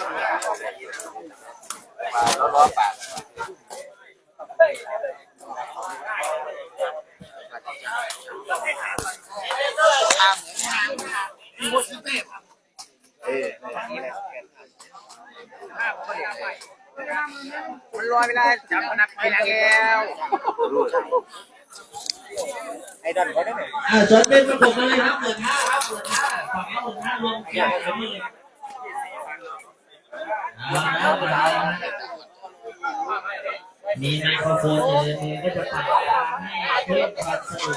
มาแล้วล้อปากมันลอเวลาจับพนักไปแล้วไอ้ดอนเขาได้ไหมจอดเป็นประกบกันเลยครับหมื่นห้าครับหมื่นห้าฝั่งละหมื่นห้ารวมเกี่ยวกันนี่เลยเอาละครับมีไม โครโฟนอยู่ในมือก็จะปัดให้เพื่อนความสนุก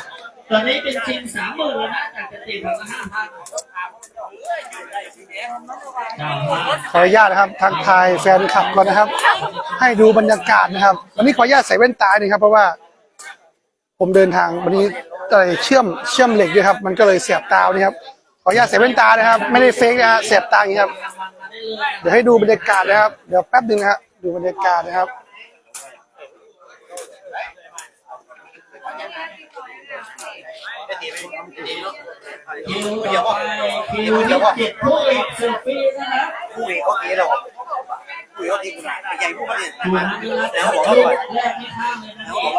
ตอนนี้เป็นชิงสามหมื่นแล้วนะจากปกติฝั่งละห้าพันเจ้าพาขออนุญาตนะครับทักทายแฟนคลับก่อนนะครับ ให้ดูบรรยากาศนะครับวันนี้ขออนุญาตใส่แว่นตาหนึ่งครับ เพราะว่า ผมเดินทางวันนี้อะไรเชื่อมเชื่อมเหล็กด้วยครับ มันก็เลยเสียบตานี่ครับขออนุญาตใส่แว่นตานะครับ ไม่ได้เฟกนะฮะเสียบตาอย่างนี้ครับ เดี๋ยวให้ดูบรรยากาศนะครับ เดี๋ยวแป๊บหนึ่งนะฮะดูบรรยากาศนะครับ คิวต่อไปคิวที่เจ็ดผู้เอกเซลฟี่นะครับผู้เอกเขาตีเราผู้เอกเขาตีกูหน่ใหญ่ผู้มันเดูนะดูนะแล้วลูกแรกไม่ข้ามเลยนะพี่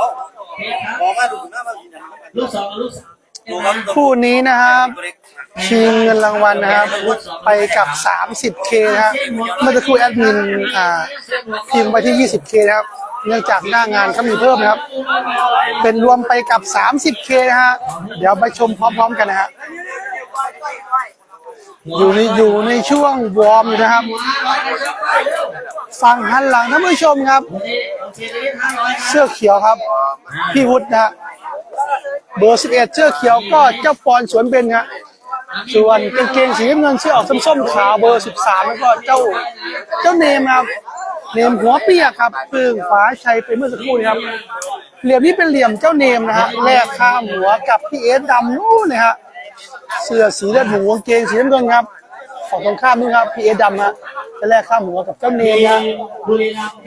เพชรครับมองมาดูหน้ามาลูกสองลูกสามคู่นี้นะครับชิงเงินรางวัลนะครับ ไปกับ 30K นะครับเมื่อสักครู่แอดมินอ่าพิมพ์ไปที่ 20K นะครับ เนื่องจากหน้างานเขามีเพิ่มนะครับ เป็นรวมไปกับ 30K นะฮะ เดี๋ยวไปชมพร้อม ๆ กันนะฮะ อยู่ในอยู่ในช่วงวอร์มอยู่นะครับฝั่งหันหลังท่านผู้ชมครับ เสื้อเขียวครับ พี่วุฒินะฮะ เบอร์ 11 เสื้อเขียวก็เจ้าปอนสวนเบนฮะส่วนกางเกงสีเงินเสื้อออกส้มๆขาวเบอร์ 13 แล้วก็เจ้าเจ้าเนมครับ เนมหัวเปียกครับพึ่งฟ้าชัยไปเมื่อสักครู่นี้ครับ เหลี่ยมนี้เป็นเหลี่ยมเจ้าเนมนะฮะแลกข้ามหัวกับพี่เอสดำนู่นนะฮะเสื้อสีเลือดหมูกางเกงสีน้ำเงินครับฝั่งตรงข้ามนู่นครับพี่เอสดำฮะจะแลกข้ามหัวกับเจ้าเนมนะ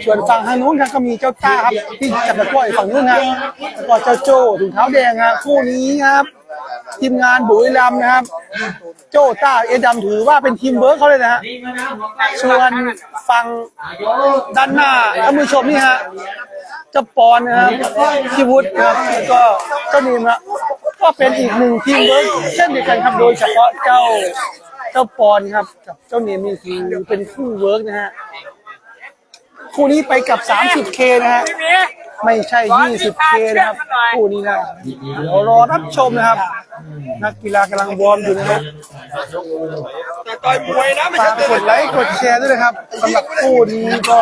ส่วนฝั่งทางนู้นครับก็มีเจ้าต้าครับที่จับตะกร้อยฝั่งนู้นฮะแล้วก็เจ้าโจ้ถุงเท้าแดงฮะคู่นี้ครับ ทีมงานบุรีรัมย์นะครับ โจ้ต้าเอดำถือว่าเป็นทีมเวิร์กเขาเลยนะฮะนี่มานะหัวใกล้ส่วนฝั่งด้านหน้าท่านผู้ชมนี่ฮะเจ้าปอนนะครับพี่วุฒินะครับแล้วก็เจ้านีมฮะก็เป็นอีกหนึ่งทีมเวิร์กเช่นเดียวกันครับโดยเฉพาะเจ้าเจ้าปอนครับกับเจ้าเนียมนี่คือเป็นคู่เวิร์กนะฮะคู่นี้ไปกับ 30K นะฮะ ไม่ใช่ 20K นะครับคู่นี้นะเดี๋ยวรอรับชมนะครับ นักกีฬากำลังวอร์มอยู่นะครับต่อยมวยนะไม่ฝากกดไลค์กดแชร์ด้วยนะครับสำหรับคู่นี้ก็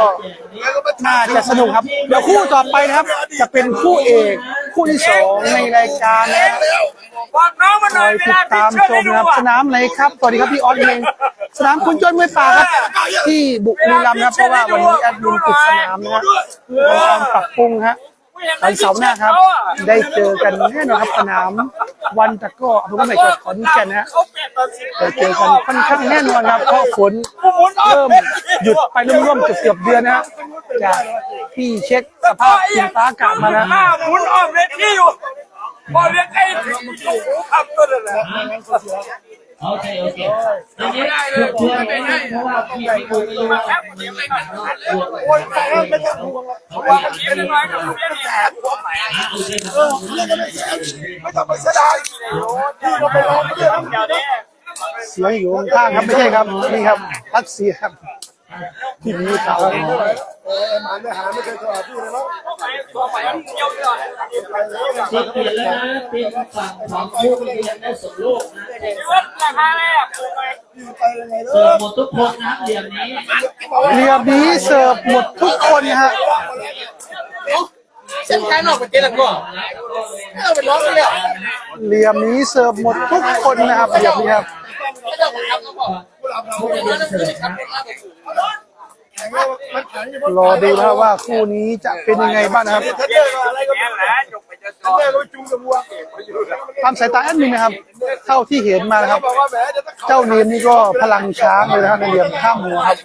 น่าจะสนุกครับ เดี๋ยวคู่ต่อไปนะครับ จะเป็นคู่เอก คู่ที่สองในรายการนะครับบอกน้องมันคหน่ออยยเวติดลาตามชมนะครับสนามไหนครับสวัสดีครับพี่ออสเองสนามคุณจนมวยป่าครับ ที่บุรีรัมย์นะครับเพราะว่าวันนี้แอดมินปิดสนามนะครับทำการปรับปรุงฮะ วันเสาร์หน้าครับ ได้เจอกันแน่นอนครับสนามวันตะกร้ออำเภอบ้านใหม่จังหวัดขอนแก่นนะฮะเขาเปลี่ยนตอนสิบได้เจอกันค่อนข้างแน่นอนครับเพราะฝนเริ่มหยุดไปร่วมๆเกือบๆเดือนนะฮะจากที่เช็คสภาพดินฟ้าอากาศมานะหน้าหมุนออกเลยที่อยู่พอเรียกไอ้ถึงโอ้โหทำตัวนั่นแหละ โอเคโอเคอันนี้เพื่อเพื่อไม่ให้เพราะว่าพี่ไม่รู้ไม่รู้ว่ามีปัญหาเรื่องคนแต่ไม่ต้องห่วงว่ามันเป็นยังไงกับเรื่องแสนหัวใหม่โอเคครับไม่ต้องไปเสียดายที่เราไปลองเรื่องเดี๋ยวนี้เสียงอยู่ข้างๆครับไม่ใช่ครับนี่ครับพักเสียครับ ที่มีเขาเออมันไม่หาไม่เคยโทรหาพี่เลยเนาะตัวใหม่เยี่ยมเลยจะเปลี่ยนแล้วนะเป็นฝั่งของผู้เรียนได้สมลูกนะชีวิตราคาแรกไปยังไงเสิร์ฟหมดทุกคนนะเหลี่ยมนี้เรือบีเสิร์ฟหมดทุกคนฮะเส้นแค่นอกเป็นเจ๊ละก็เออเป็นร้องเลยอะเรือนี้เสิร์ฟหมดทุกคนนะครับเรือนี้ครับ ผู้เรียนเสิร์ฟนะรอดูนะครับว่าคู่นี้จะเป็นยังไงบ้างนะครับถ้าเจออะไรก็แย่แล้วจบไปจะต่อแม่ก็จุงกับวัวตามสายตาแอดมินนะครับ เท่าที่เห็นมานะครับบอกว่าแหมจะต้องเจ้าเนียมนี่ก็พลังช้างเลยนะครับในเหลี่ยมข้ามหัวครับ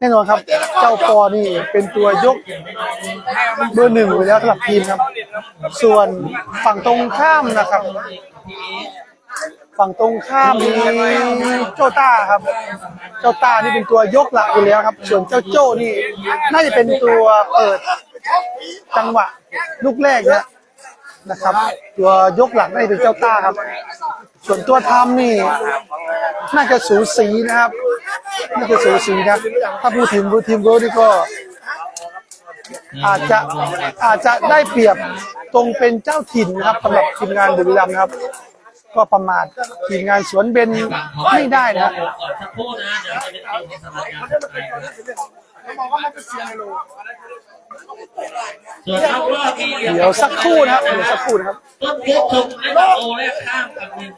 แน่นอนครับ เจ้าปอนี่เป็นตัวยกเบอร์หนึ่งอยู่แล้วสำหรับทีมครับ ส่วนฝั่งตรงข้ามนะครับ ฝั่งตรงข้ามมีเจ้าต้าครับเจ้าต้านี่เป็นตัวยกหลักอยู่แล้วครับ ส่วนเจ้าโจ้นี่ น่าจะเป็นตัวเปิดจังหวะลูกแรกนะนะครับ ตัวยกหลักน่าจะเป็นเจ้าต้าครับ ส่วนตัวทำนี่ น่าจะสูสีนะครับ น่าจะสูสีครับ ถ้าพูดถึงพูดทีมเวิร์นี่ก็ อาจจะอาจจะได้เปรียบตรงเป็นเจ้าถิ่นนะครับสำหรับทีมงานบุรีรัมย์นะครับ ก็ประมาททีมงานสวนเบนไม่ได้นะก่อนสักครู่นะเดี๋ยวจะเป็นคิวของสำนักงานไปส่วนรอบรอบที่เดี๋ยวสักครู่นะครับเดี๋ยวสักครู่นะครับต้นเล็กชมและโอแรกข้ามกับหนึ่ง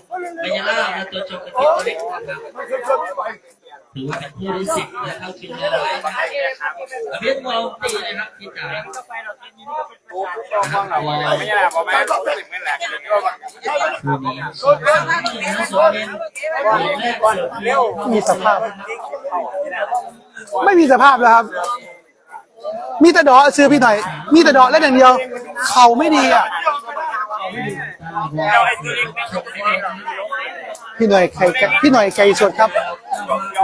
พยาล่าและตัวชมกับตัวเล็กนะครับ ถือว่าเป็นคู่ที่สิบนะเข้าชิงเลยนะครับเบียดมองตีเลยครับพี่จ๋าไม่ใช่ผมไม่รู้สึกไม่แหลกเลยว่าคู่นี้สุดยอดจริงนะสมเด็จแรกเสือมีมีสภาพ ไม่มีสภาพแล้วครับ มีแต่ดอซื้อพี่หน่อยมีแต่ดอกเล่นอย่างเดียว เข่าไม่ดีอะ พี่หน่อยไก่พี่หน่อยไก่สดครับ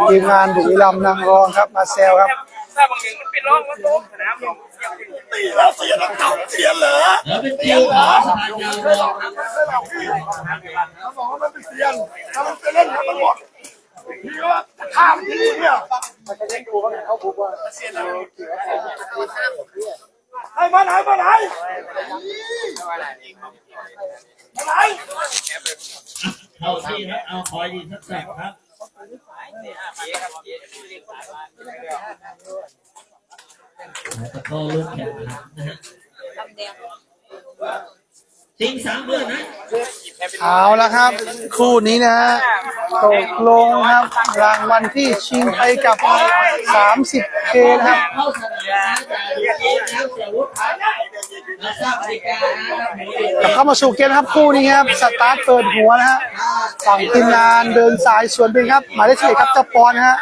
ทีมงานบุรีรัมย์นางรองครับ มาแซลครับถ้าบางทีมันเป็นร่องมันโตสนามตีแล้วเสียน้ำเต่าเสียเหรอเป็นคิวของสถานยาวรอเขาบอกว่ามันเป็นเสียนถ้ามันไปเล่นกับมันหมดพี่ว่าจะฆ่ามันที่นี่เนี่ยให้มาไหนมาไหนมาไหน เอาที่ครับเอาคอยดีสักแสบครับตะโกนลูกแข่งขันนะฮะ ชิงสามหมื่นนะเอาละครับ คู่นี้นะฮะตกลงครับ รางวัลที่ชิงไปกับ 30K นะครับ เข้าสนามนะจากเกมแล้วเสียวุฒิมาทราบกติกานะครับเด็กลับเข้ามาสู่เกมนะครับคู่นี้ครับสตาร์ทเปิดหัวนะฮะฝั่งทีมงานเดินสายสวนเป็นครับ หมายเลขสิบเอ็ดครับเจ้าปอนนะฮะ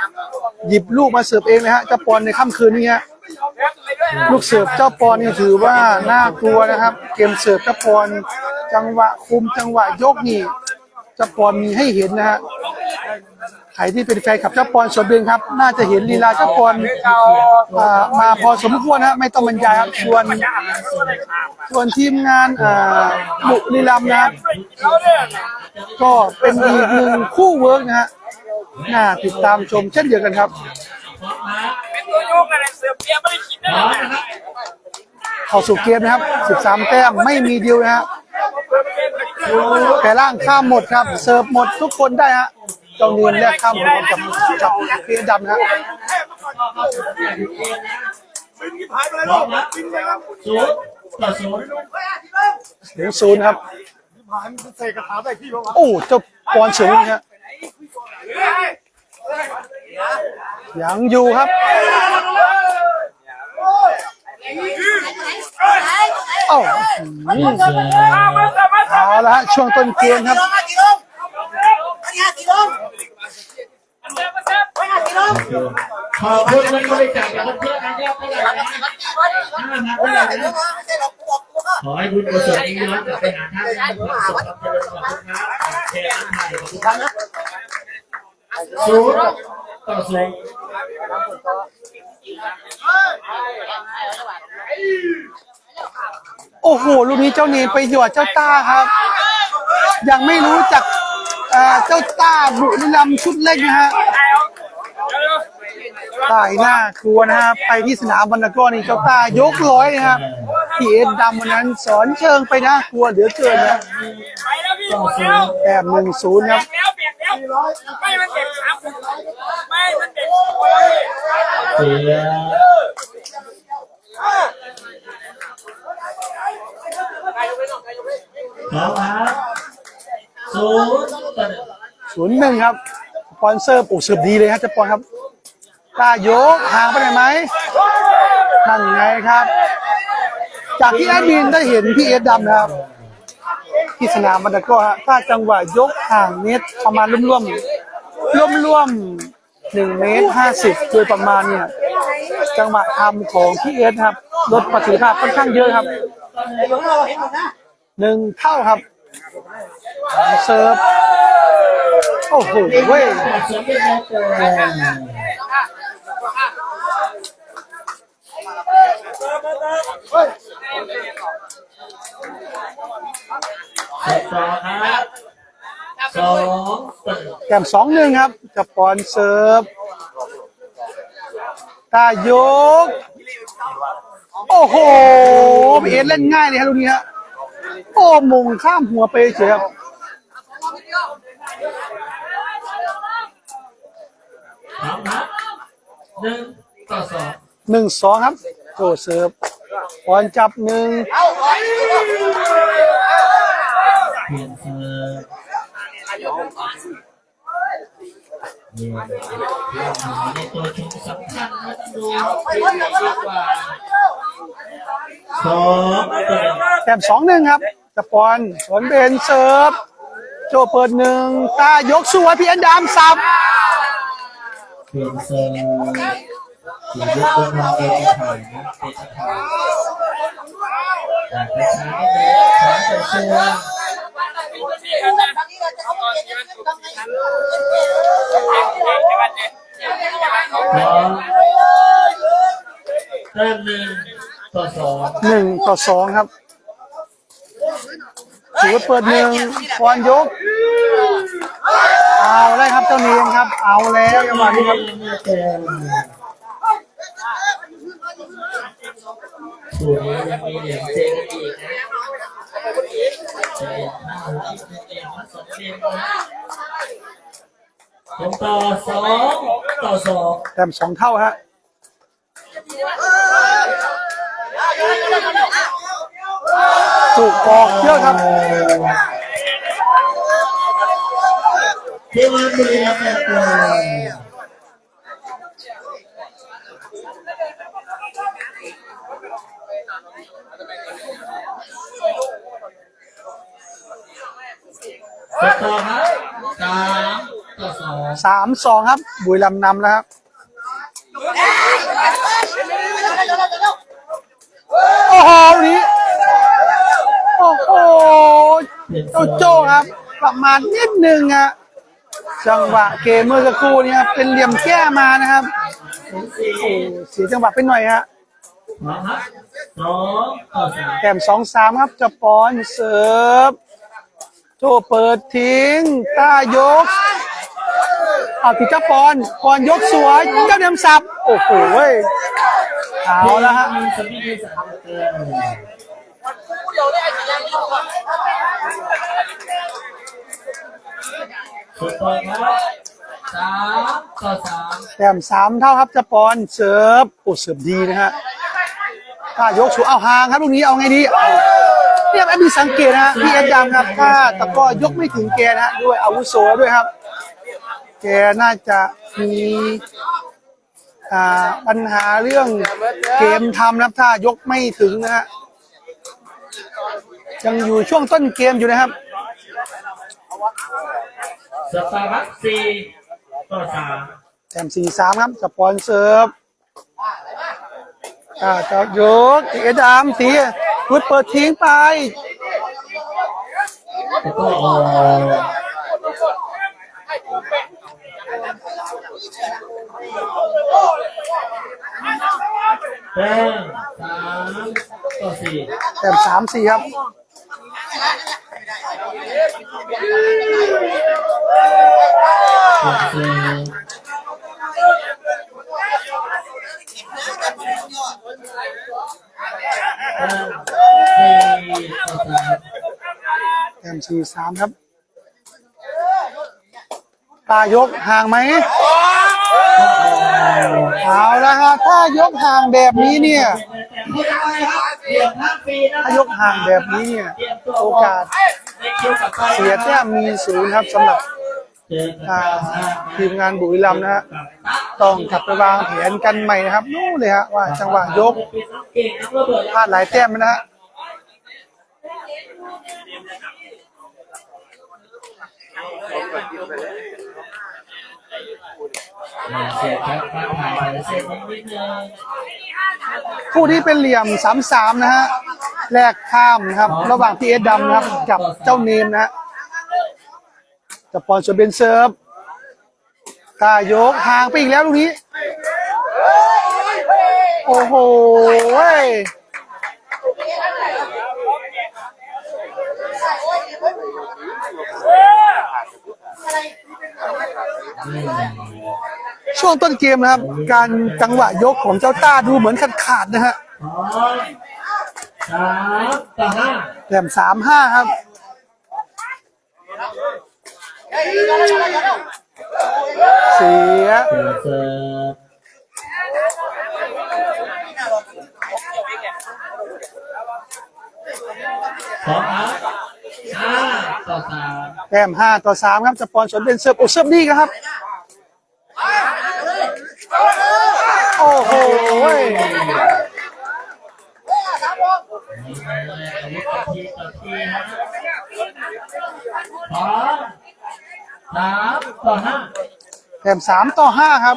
หยิบลูกมาเสิร์ฟเองนะฮะเจ้าปอนในค่ำคืนนี้ฮะ ลูกเสิร์ฟเจ้าปอนนี่ถือว่าน่ากลัวนะครับ เกมเสิร์ฟเจ้าปอนจังหวะคุมจังหวะยกนี่เจ้าปอนมีให้เห็นนะฮะใครที่เป็นแฟนขับเจ้าปอนสวนเบนครับ น่าจะเห็นลีลาเจ้าปอนมาพอสมควรนะไม่ต้องบรรยายครับชวนส่วนทีมงานบุรีรัมย์นะก็เป็นอีกหนึ่งคู่เวิร์กนะฮะน่าติดตามชมเช่นเดียวกันครับ เป็นตัวโยกอะไรเสือเปียไม่ได้คิดพร้อมนะครับเข้าสู่เกมนะครับ 13 แต้มไม่มีดิวนะฮะแต่ล่างข้ามหมดครับ เสิร์ฟหมดทุกคนได้ฮะเจ้าเนียนแลกข้ามหมดกับกับเพียดำนะฮะบินที่พายไปเลยลูกบินไปครับศูนย์ต่อศูนย์ถึงศูนย์ครับพายมันเสกกระถาใส่พี่บ้างวะโอ้เจ้าปอนเฉิงนะฮะ ยังอยู่ครับ เอ้าเอาละช่วงต้นเกมครับขอบคุณเงินบริจาคจากเพื่อนนะครับเท่าไหร่นะห้าพันเท่าไหร่นะขอให้บุญกุศลนี้ย้อนกลับไปหาท่านได้บุญกุศลกับเริญขอบคุณครับเทน้ำไทยขอบคุณครับ ศูนย์ต่อศูนย์โอ้โห ลูกนี้เจ้าเนมไปหยอดเจ้าต้าครับ ยังไม่รู้จักเจ้าต้าบุรีรัมชุดเล็กนะฮะ ตายหน้ากลัวนะฮะไปที่สนามบรรณกรนี่เจ้าตายกร้อยนะครับพี่เอ็ดดำวันนั้นสอนเชิงไปนะกลัวเหลือเกินนะไปแล้วพี่หมดแล้วแต้มหนึ่งศูนย์ครับเปียกแล้วเปียกแล้วไม่มันเด็กสามไม่มันเด็กเสือขอครับศูนย์ต่อหนึ่งศูนย์หนึ่งครับสปอนเซอร์โอ้เสิร์ฟดีเลยครับเจ้าปอนครับ กล้ายกห่างไปไหนอยไหมนั่นไงครับ จากที่แอดมินได้เห็นพี่เอ็ดดำนะครับ ที่สนามมันก็ฮะถ้าจังหวะยกห่างเมตรประมาณร่วมๆร่วมร่วมๆหนึ่งเมตรห้าสิบโดยประมาณเนี่ย จังหวะทำของพี่เอสครับลดประสิทธิภาพค่อนข้างเยอะครับหนึ่งเท่าครับ เซิร์ฟ โอ้โหเว้ย เป็นโกงเสร็จต่อครับสองเปิดแกมสองหนึ่งครับจะปอนเซิร์ฟตายก โอ้โหพี่เอ็นเล่นง่ายเลยครับลูกนี้ฮะโอ้มงข้ามหัวไปเฉยครับสามครับหนึ่งต่อสองหนึ่งสองครับ โจเซิร์ฟปอนจับหนึ่งเปลี่ยนเซิร์ฟเนี่ยในตัวชุมสำคัญนะดูดีกว่าสองแกมสองหนึ่งครับจะปอนสวนเบนเซิร์ฟโจเปิดหนึ่งตายกสวยพี่อ็นดามสับเปลี่ยนเซิร์ฟ เปลี่ยนยุคตัวเราเป็นถ่ายนะเป็นถ่ายจากกระช้าเนี่ยช้าแต่ชัวร์สองแต้มหนึ่งต่อสองหนึ่งต่อสองครับถือว่าเปิดหนึ่งปอนยก เอาเลยครับเจ้าเนียนครับ เอาแล้วจังหวะนี้ครับ ไม่เต็มสูตรนี้ยังมีเหรียญเจกันอีกนะเจห้าหกสิบเหรียญมาสองเหรียญนะลงต่อสองต่อสองแต้มสองเท่าฮะถูกออกเยอะครับที่วันบุรีรัมย์เป็นตัว ต่อครับสามต่อสองสามสองครับ บุรีรัมย์นำแล้วครับโอ้โหวันนี้โอ้โหเจ้าโจ้ครับ ประมาณนิดนึงอะจังหวะเกมเมื่อสักครู่นี้ครับเป็นเหลี่ยมแก้มานะครับโอ้โหเสียจังหวะไปหน่อยฮะสองต่อสามแต้มสองสามครับจะปอนเสิร์ฟ โจเปิดทิ้งต้ายกเอาที่เจ้าปอนปอนยกสวยเจ้าเดียมสับ โอ้โหเว้ยเอาล้วฮะสามกินสุดต่อสามแต้มสามเท่าครับจะปอนเสิร์ฟโอ้เสิร์ฟดีนะฮะต้ายกสวยเอาห่างครับลูกนี้เอาไงดีเอา เนี่ยแอบมีสังเกตนะฮะพี่เอ็ดดำครับถ้าตะกร้อยกไม่ถึงแกนะฮะด้วยอาวุโสด้วยครับ แกน่าจะมีอ่าปัญหาเรื่องเกมทำนะครับถ้ายกไม่ถึงนะฮะยังอยู่ช่วงต้นเกมอยู่นะครับ สตาร์บัคสี่ต่อสามแต้มสี่สามครับสปอนเซิร์ฟ อ่าจะยกตีดามตีพุดเปิดทิ้งไปแล้วก็ออแต้มสามต่อสี่แต้มสามสี่ครับเปลี่ยนเซิร์ฟแต้มสี่ต่อสาม แต้ม สี่สามครับตายกห่างไหมเอาละฮะถ้ายกห่างแบบนี้เนี่ยถ้ายกห่างแบบนี้เนี่ยโอกาสเสียแต้มมีศูนย์ครับสำหรับทีมงานบุรีรัมย์นะฮะต้องกลับไปวางแผนกันใหม่นะครับนู่นเลยฮะว่าจังหวะยกพลาดหลายแต้มนะฮะ เสียครับมาถ่ายเส้นนิดนึงคู่ที่เป็นเหลี่ยมสามสามนะฮะแลกข้ามนะครับ ระหว่างพีเอสดำนะครับ กับเจ้าเนมนะฮะจะปอนส่วนเป็นเซิร์ฟกล้ายกห่างไปอีกแล้วลูกนี้ โอ้โหเว้ย ช่วงต้นเกมนะครับ การจังหวะยกของเจ้าต้าดูเหมือนขาดขาดนะฮะสามต่อห้าแถมสามห้าครับเสียเสิร์ฟเสิร์ฟพร้อมครับ ห้าต่อสามแต้มห้าต่อสามครับสปอนเซอร์เป็นเซิร์ฟโอเซิร์ฟนี่ครับ โอ้โหเว้ยอาวุธต่อทีต่อทีครับพร้อมสามต่อห้าแต้มสามต่อห้าครับ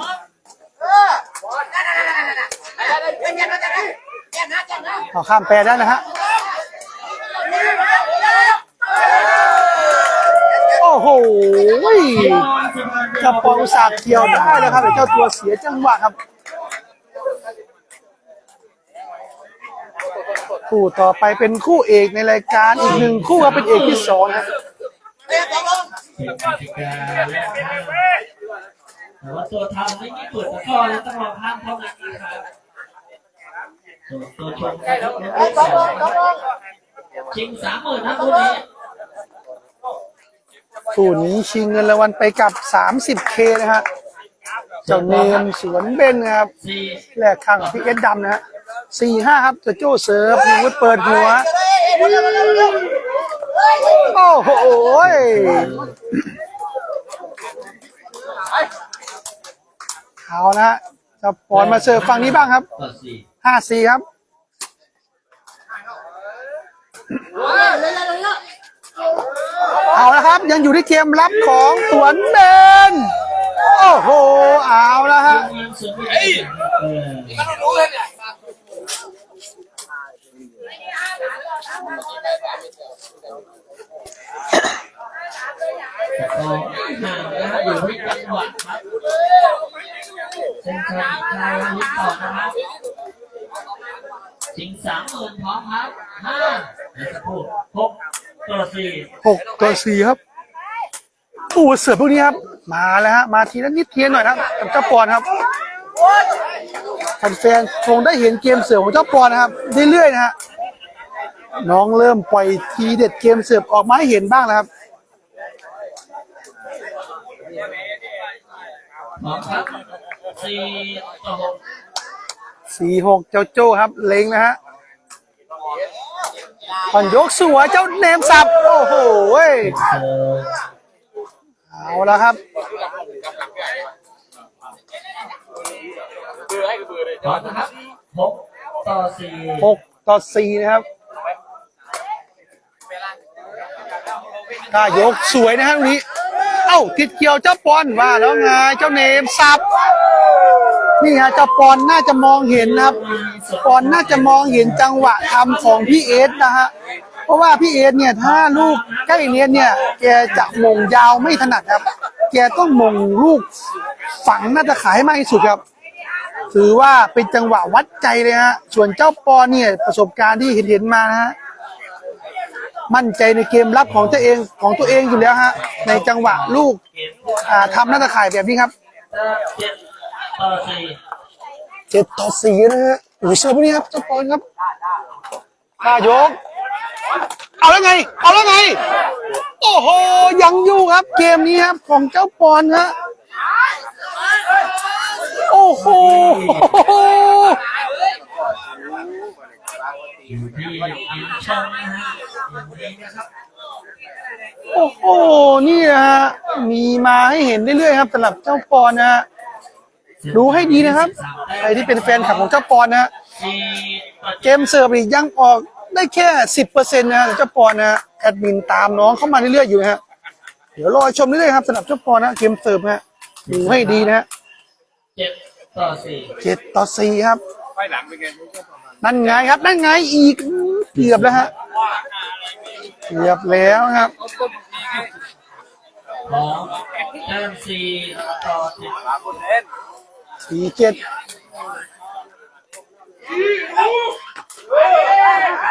ขอข้ามแปรได้นะฮะ โอ้โหจะปองอุตสาห์เกี่ยวได้แล้วครับแต่เจ้าตัวเสียจังหวะครับคู่ต่อไปเป็นคู่เอกในรายการอีกหนึ่งคู่ครับเป็นเอกที่สองนะสิบนาฬิกาแต่ว่าตัวทำไม่มีเปิดตะกร้อเลยต้องรอข้ามเท่านั้นนะครับส่วนตัวชมชิงสามหมื่นนะคู่นี้ คู่นี้ชิงเงินรางวัลไปกับ 30K นะฮะเจ้าเนมสวนเบนนะครับแลกข้างกับพี่เอสดำนะฮะสี่ห้าครับตัวโจ้เซิร์ฟมีวุฒิเปิดหัว โอ้โหยเอานะฮะจะปอนมาเสิร์ฟฝั่งนี้บ้างครับห้าสี่ครับ เอาละครับ ยังอยู่ที่เกมรับของสวนเบนโอ้โหเอาละฮะห่างนะฮะอยู่ที่จังหวัดครับเชิญชมชายวันนี้ต่อนะครับสิงสามหมื่นพร้อมครับห้าเดี๋ยวสักครู่หก ต่อสี่หกต่อสี่ครับโอ้โหเสือพวกนี้ครับ มาแล้วฮะมาทีละนิดทีละหน่อยนะครับกับเจ้าปอนครับแฟนๆคงได้เห็นเกมเสือของเจ้าปอนนะครับเรื่อยๆนะฮะน้องเริ่มปล่อยทีเด็ดเกมเสือออกมาให้เห็นบ้างแล้วครับพร้อมครับสี่ต่อหกสี่หกเจ้าโจ้ครับ เล็งนะฮะ ผ่อนยกสวยเจ้าเนมสับ โอ้โหเว้ยเสิร์ฟเอาแล้วครับพร้อนครับหกต่อสี่หกต่อสี่นะครับกล้ายกสวยนะฮะตรงนี้ เอ้าติดเกี่ยวเจ้าปอนว่าแล้วไงเจ้าเนมสับ นี่ฮะเจ้าปอนน่าจะมองเห็นนะครับ ปอนน่าจะมองเห็นจังหวะทำของพี่เอสนะฮะเพราะว่าพี่เอสเนี่ยถ้าลูกใกล้เนี้ยเนี่ยแกจะมงยาวไม่ถนัดครับ แกต้องมงลูกฝังน่าจะขายให้มากที่สุดครับ ถือว่าเป็นจังหวะวัดใจเลยฮะส่วนเจ้าปอเนี่ยประสบการณ์ที่เห็นเห็นมานะฮะมั่นใจในเกมรับของตัวเองของตัวเองอยู่แล้วฮะในจังหวะลูกอ่าทำน้าตาข่ายแบบนี้ครับ ต่อสี่เจ็ดต่อสี่นะฮะโอ้โหเชื่อพวกนี้ครับเจ้าปอนครับกล้ายก เอาแล้วไง เอาแล้วไง โอ้โห ยังอยู่ครับ เกมนี้ครับ ของเจ้าปอนฮะ โอ้โห อยู่ที่อินชงนะฮะอย่างนี้นะครับโอ้โห นี่นะฮะ มีมาให้เห็นเรื่อยๆครับสำหรับเจ้าปอนนะฮะ ดูให้ดีนะครับใครที่เป็นแฟนคลับของเจ้าปอนนะฮะเกมเสิร์ฟอีกยังออกได้แค่สิบเปอร์เซ็นต์นะฮะแต่เจ้าปอนนะแอดมินตามน้องเข้ามาเรื่อยๆอยู่นะฮะเดี๋ยวรอชมเรื่อยๆครับสำหรับเจ้าปอนนะเกมเสิร์ฟฮะดูให้ดีนะฮะเจ็ดต่อสี่เจ็ดต่อสี่ครับไปหลังเป็นไงนั่นไงครับนั่นไงอีกเกือบแล้วฮะเกือบแล้วครับของแต้มสี่ต่อสิบ สี่เจ็ด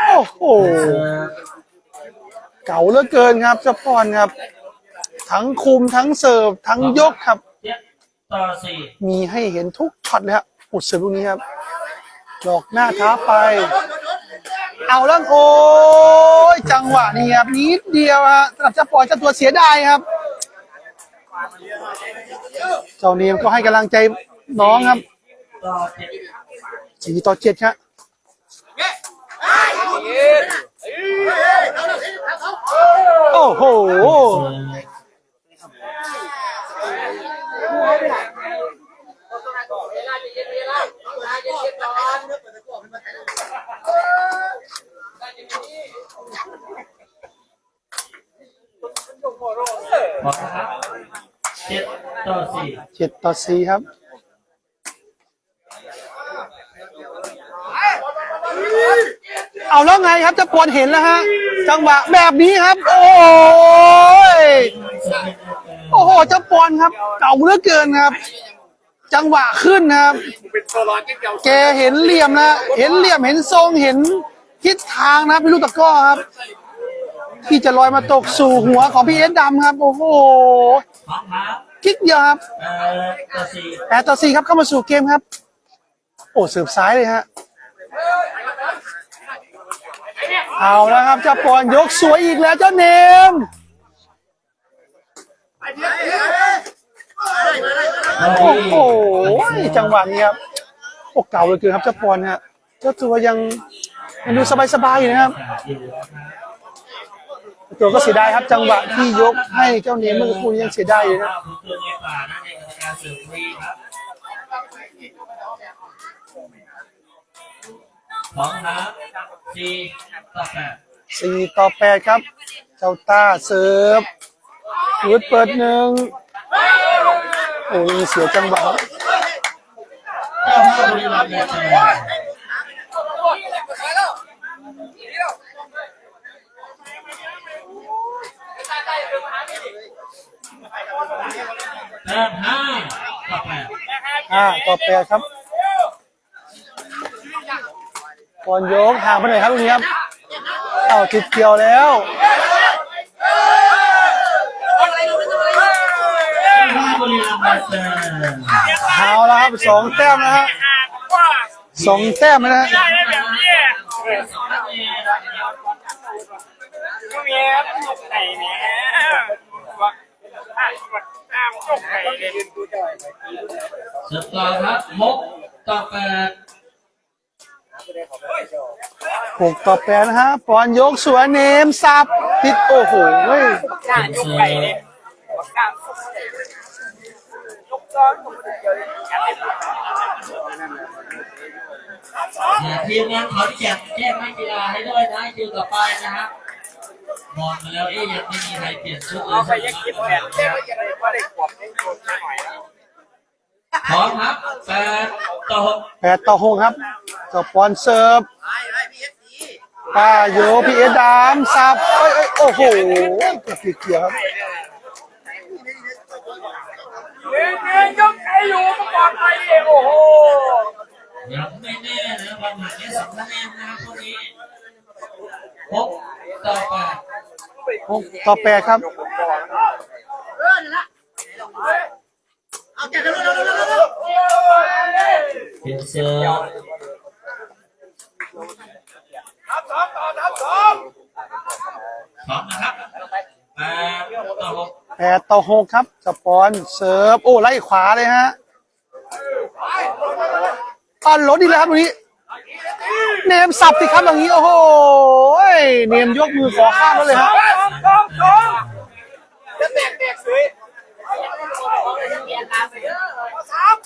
โอ้โหเก่าเหลือเกินครับเจ้าปอนครับ ทั้งคุมทั้งเสิร์ฟทั้งยกครับ มีให้เห็นทุกช็อตเลยครับอุดเสิร์ฟลูกนี้ครับหลอกหน้าท้าไป เอาแล้วโอ้ยจังหวะนี้ครับนิดเดียวฮะสำหรับเจ้าปอนเจ้าตัวเสียดายครับ เจ้าเนียมก็ให้กำลังใจ น้องครับต่อเจ็ดสี่ต่อเจ็ดครับโอ้โหเสิร์ฟพร้อมนะครับเจ็ดต่อสี่เจ็ดต่อสี่ครับ เอาแล้วไงครับเจะปวนเห็นแล้วฮะ จังหวะแบบนี้ครับ โอ้ยโอ้โหเจ้าปอนครับ เก่าเหลือเกินครับ จังหวะขึ้นนะครับเป็นตัวร้อนที่เดียวแกเห็นเหลี่ยมนะเห็นเหลี่ยมเห็นทรงเห็นทิศทางนะพี่ลูกตะกร้อครับ ที่จะลอยมาตกสู่หัวของพี่เอสดำครับ โอ้โหพร้อมครับคิกเดียวครับเอ่อต่อสี่แปดต่อสี่ครับเข้ามาสู่เกมครับ โอ้เสิร์ฟซ้ายเลยฮะ เอาแล้วครับเจ้าปอนยกสวยอีกแล้วเจ้าเนมโอ้โหจังหวะนี้ครับโอ้เก่าเลยเกินครับเจ้าปอนฮะเจ้าตัวยังยังดูสบายๆอยู่นะครับ ตัวก็เสียดายครับ จังหวะที่ยกให้เจ้าเนมเมื่อสักครู่ยังเสียดายอยู่นะคือตัวในป่านั่นเองกรรมการเสิร์ฟฟรีครับพร้อมครับสี่ต่อแปดสี่ต่อแปดครับ เจ้าต้าเสิร์ฟยุดเปิดหนึ่งโอ้ยเสียจังหวะครับเจ้าภาพบุรีรัมย์เนี่ยเจอแต้มห้าต่อแปดห้าต่อแปดครับ บอลยกห่างไปหน่อยครับตรงนี้ครับเอ้าติดเกี่ยวแล้วเอาละครับสองแต้มนะฮะสองแต้มนะฮะสกอร์ครับหกต่อแปด หกต่อแปดนะฮะบอลยกสวยเนมสับติดโอ้โหเว้ยเป็นเสิร์ฟการยกซ้อนผมเดียวเนี่ยทีมงานขอนแก่นแจ้งนักกีฬาให้ด้วยนะคิวต่อไปนะฮะมองมาแล้วเอ๊ยยังไม่มีใครเปลี่ยนชุดเลยเอาไปใช่ไหมยังคิดแบบเจ๊ก็ยังไม่ได้ขวบให้โดนหน่อยพร้อมครับแปดต่อหกแปดต่อหกครับเจ้าบอลเสิร์ฟ ป้าโยพี่เอสดามสับเอ้ยเอ้ยโอ้โหเกือบติดเกี่ยวครับเงี้ยเงี้ยยกไข่อยู่ก็ปลอดภัยโอ้โหยังไม่แน่นะบอลหมายเลขสองคะแนนนะครับพวกนี้หกต่อแปดหกต่อแปดครับเป็นเสิร์ฟทับสองต่อทับสอง พร้อมนะครับแปดต่อ แปดต่อหกครับสปอนเสิร์ฟโอ้ไล่ขวาเลยฮะปันรถดีแล้วครับตรงนี้ เนมสับสิครับอย่างนี้โอ้โหเนมยกมือขอข้ามแล้วเลยฮะสองสองสองจะแตกแตกเลยสาม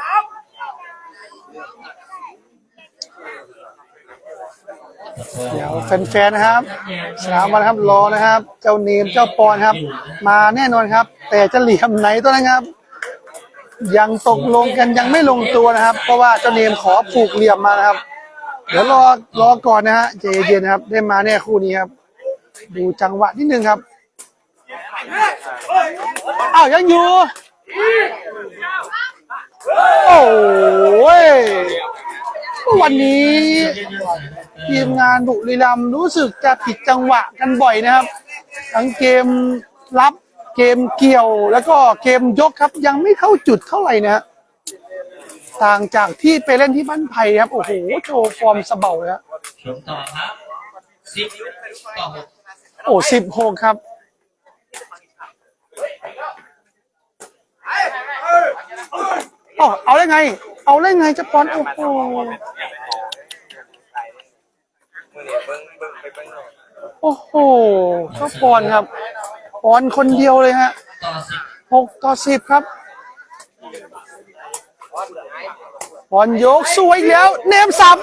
สาม เดี๋ยวแฟนๆนะครับสนามวันครับรอนะครับ เจ้าเนมเจ้าปอนครับ มาแน่นอนครับ แต่จะเหลี่ยมไหนตัวนั้นครับ ยังตกลงกันยังไม่ลงตัวนะครับ เพราะว่าเจ้าเนมขอผูกเหลี่ยมมานะครับ เดี๋ยวรอรอก่อนนะฮะใจเย็นๆนะครับ ได้มาแน่คู่นี้ครับ ดูจังหวะนิดนึงครับอ้าวยังอยู่โอ้ยวันนี้ ทีมงานบุรีรัมย์รู้สึกจะผิดจังหวะกันบ่อยนะครับ ทั้งเกมรับเกมเกี่ยวแล้วก็เกมยกครับยังไม่เข้าจุดเท่าไหร่นะฮะต่างจากที่ไปเล่นที่บ้านไผ่ครับ โอ้โหโชว์ฟอร์มสะเบาเลยครับชมต่อครับสิบต่อหกโอ้สิบหกครับเอาเอาได้ไง เอาได้ไงจะปอนโอ้โห โอ้โหก็ปอนครับปอนคนเดียวเลยฮะหกต่อสิบครับปอนยกสวยอีกแล้ว เนมสับ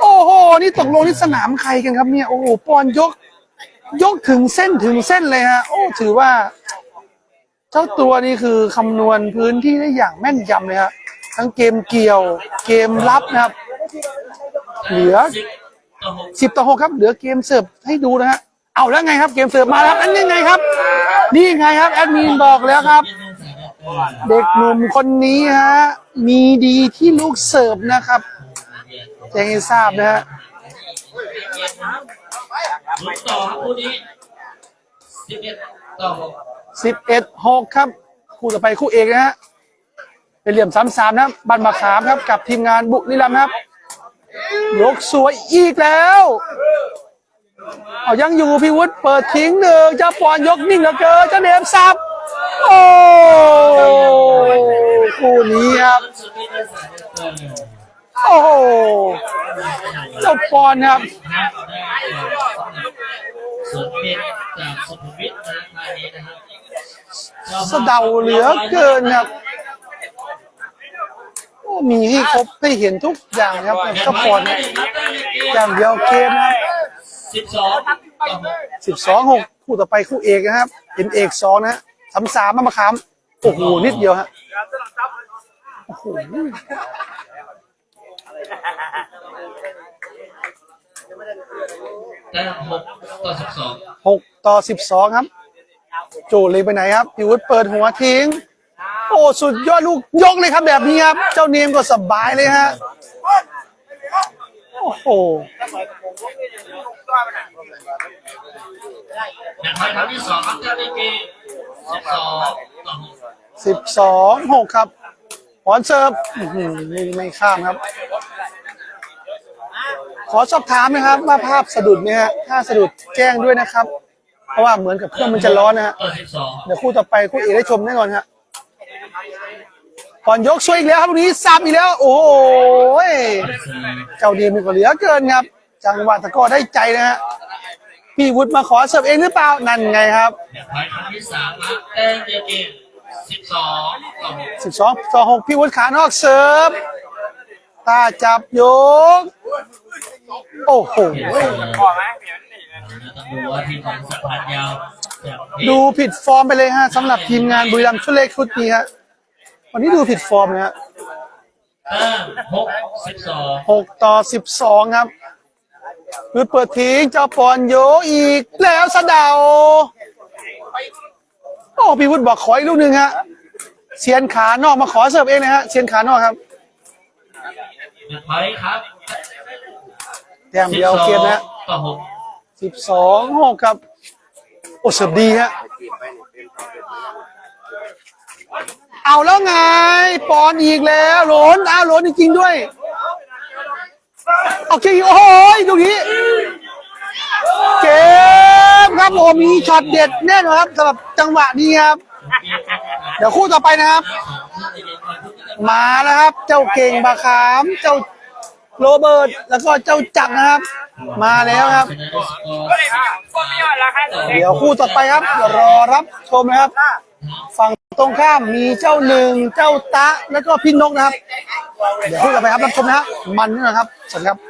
โอ้โห นี่ตกลงนี่สนามใครกันครับเนี่ย โอ้โหปอนยก ยกถึงเส้นถึงเส้นเลยฮะ โอ้ ถือว่า เจ้าตัวนี่คือคำนวณพื้นที่ได้อย่างแม่นยำเลยฮะ ทั้งเกมเกี่ยว เกมรับนะครับ เหลือ สิบต่อหกสิบต่อหกครับเหลือเกมเสิร์ฟให้ดูนะฮะเอาแล้วไงครับเกมเสิร์ฟมาแล้วครับอันนี้ไงครับ นี่ไงครับแอดมินบอกแล้วครับ เด็กหนุ่มคนนี้ฮะมีดีที่ลูกเสิร์ฟนะครับแจ้งให้ทราบนะฮะลุ้นต่อครับคู่นี้สิบเอ็ดต่อหกสิบเอ็ดหกครับ คู่ต่อไปคู่เอกนะฮะเป็นเหลี่ยมสามสามนะบันมาขามครับ กับทีมงานบุรีรัมย์ครับ ยกสวยอีกแล้ว เอายังอยู่พี่วุฒิเปิดทิ้งหนึ่งเจ้าปอนยกนิ่งเหลือเกินเจ้าเนมสับโอ้คู่นี้ครับสุดที่ได้สายเกินโอ้โหเจ้าปอนครับนับได้ส่วนเป็นจากสุขุมวิทนะรายนี้นะครับสะเดาเหลือเกินครับโอ้ มีให้ครบให้เห็นทุกอย่างครับเจ้าปอนเนี่ยอย่างเดียวเกมนะครับสิบสองต่อหกสิบสองหกคู่ต่อไปคู่เอกนะครับเป็นเอกสองนะฮะสามสามมามาขามโอ้โหนิดเดียวฮะโอ้โหแต้มหกต่อสิบสองหกต่อสิบสองครับ โจเลยไปไหนครับพี่วุฒิเปิดหัวทิ้ง โอ้สุดยอดลูกยกเลยครับแบบนี้ครับ เจ้าเนียมก็สบายเลยฮะโอ้โหอย่างไรครั้งที่สองครับเจ้าดีกีสิบสองหกสิบสองหกครับหอนเซิร์ฟอื้อหือไม่ข้ามครับ ขอสอบถามนะครับว่าภาพสะดุดเนี่ยฮะถ้าสะดุดแจ้งด้วยนะครับ เพราะว่าเหมือนกับเครื่องมันจะร้อนนะฮะเดี๋ยวคู่ต่อไปคู่เอกได้ชมแน่นอนฮะ ก่อนยกช่วยอีกแล้วครับตรงนี้ซ้ำอีกแล้ว โอ้ยเจ้าดีมีก็เหลือเกินครับ จังหวะตะกร้อได้ใจนะฮะพี่วุฒิมาขอเสิร์ฟเองหรือเปล่านั่นไงครับอย่างไรครั้งที่สามครับแต้มดีกีสิบสองต่อหกสิบสองต่อหกพี่วุฒิขานอกเสิร์ฟตาจับยก โอ้โหพอไหมเดี๋ยวนี่นะต้องดูว่าทีมของสัมพันธ์ยาวจะพลิกดูผิดฟอร์มไปเลยฮะสำหรับทีมงานบุรีรัมย์ชุดเล็กชุดนี้ฮะ วันนี้ดูผิดฟอร์มนะฮะแต้มหกสิบสองหกต่อสิบสองครับคือเปิดทิ้งเจ้าปอนโยอีกแล้วสะเดาโอ้พี่วุฒิบอกขออีกลูกหนึ่งฮะเสียนขานอกมาขอเสิร์ฟเองนะฮะเสียนขานอกครับอย่างไรครับแต้มเดียวเกมนะต่อหกสิบสองหกครับ โอ้เสิร์ฟดีฮะ เอาแล้วไง ปอนอีกแล้วโหลนอ้าวโหลนจริงๆด้วยโอเคโอ้โหตรงนี้เกมครับผมมีช็อตเด็ดแน่นอนครับสำหรับจังหวะนี้ครับ เดี๋ยวคู่ต่อไปนะครับ มาแล้วครับ เจ้าเก่งบาขาม เจ้าโรเบิร์ตแล้วก็เจ้าจักรนะครับ มาแล้วครับ เดี๋ยวคู่ต่อไปครับ รอรับชมนะครับฝั่ง ตรงข้ามมีเจ้าหนึ่งเจ้าตะ แล้วก็พี่นกนะครับ เดี๋ยวพูดกันไปครับรับชมนะฮะมันนี่นะครับ สวัสดีครับ